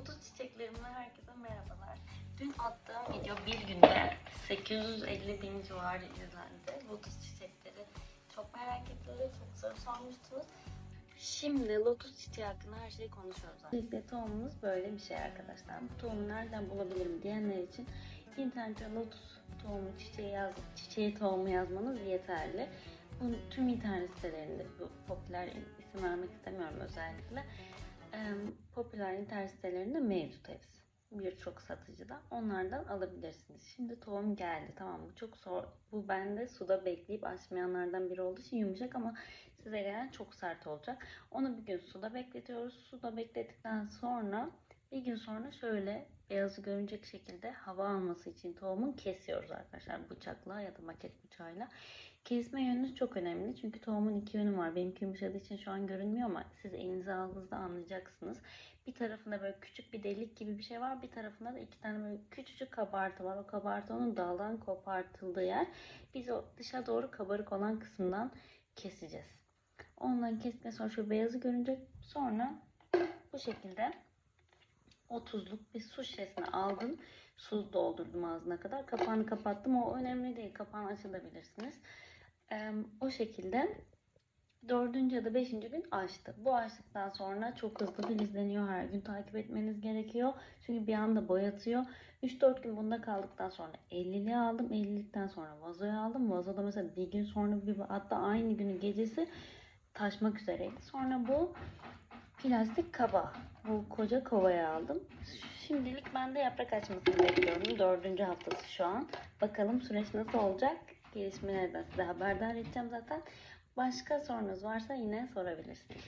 Lotus çiçeklerimden herkese merhabalar. Dün attığım video bir günde 850 bin civarı izlendi. Lotus çiçekleri çok merak ettiler, çok soru sormuştunuz. Şimdi lotus çiçeği hakkında her şeyi konuşuyoruz. Öncelikle tohumumuz böyle bir şey arkadaşlar. Bu tohumu nereden bulabilirim diyenler için internette lotus tohumu çiçeği yaz, çiçeği tohumu yazmanız yeterli. Bu tüm internet sitelerinde bu popüler isim vermek istemiyorum özellikle. Popüler internet sitelerinde mevcut hepsi. Birçok satıcıda onlardan alabilirsiniz. Şimdi tohum geldi tamam mı? Çok zor. Bu bende suda bekleyip açmayanlardan biri olduğu için yumuşak ama size gelen çok sert olacak. Onu bir gün suda bekletiyoruz. Suda beklettikten sonra bir gün sonra şöyle beyazı görünecek şekilde hava alması için tohumun kesiyoruz arkadaşlar bıçakla ya da maket bıçağıyla. Kesme yönünüz çok önemli çünkü tohumun iki yönü var. Benimki yumuşadığı için şu an görünmüyor ama siz elinize aldığınızda anlayacaksınız. Bir tarafında böyle küçük bir delik gibi bir şey var. Bir tarafında da iki tane böyle küçücük kabartı var. O kabartı onun daldan kopartıldığı yer. Biz o dışa doğru kabarık olan kısımdan keseceğiz. Ondan kestikten sonra şu beyazı görünecek. Sonra bu şekilde 30'luk bir su şişesini aldım. Su doldurdum ağzına kadar. Kapağını kapattım. O önemli değil. Kapağını açabilirsiniz. Ee, o şekilde dördüncü ya da beşinci gün açtı. Bu açtıktan sonra çok hızlı filizleniyor. Her gün takip etmeniz gerekiyor. Çünkü bir anda boyatıyor. 3-4 gün bunda kaldıktan sonra 50'liği aldım. 50'likten sonra vazoya aldım. Vazoda mesela bir gün sonra bir hatta aynı günün gecesi taşmak üzereydi. Sonra bu plastik kaba. Bu koca kovaya aldım. Şimdilik ben de yaprak açmasını bekliyorum. Dördüncü haftası şu an. Bakalım süreç nasıl olacak? Gelişmelerden size haberdar edeceğim zaten. Başka sorunuz varsa yine sorabilirsiniz.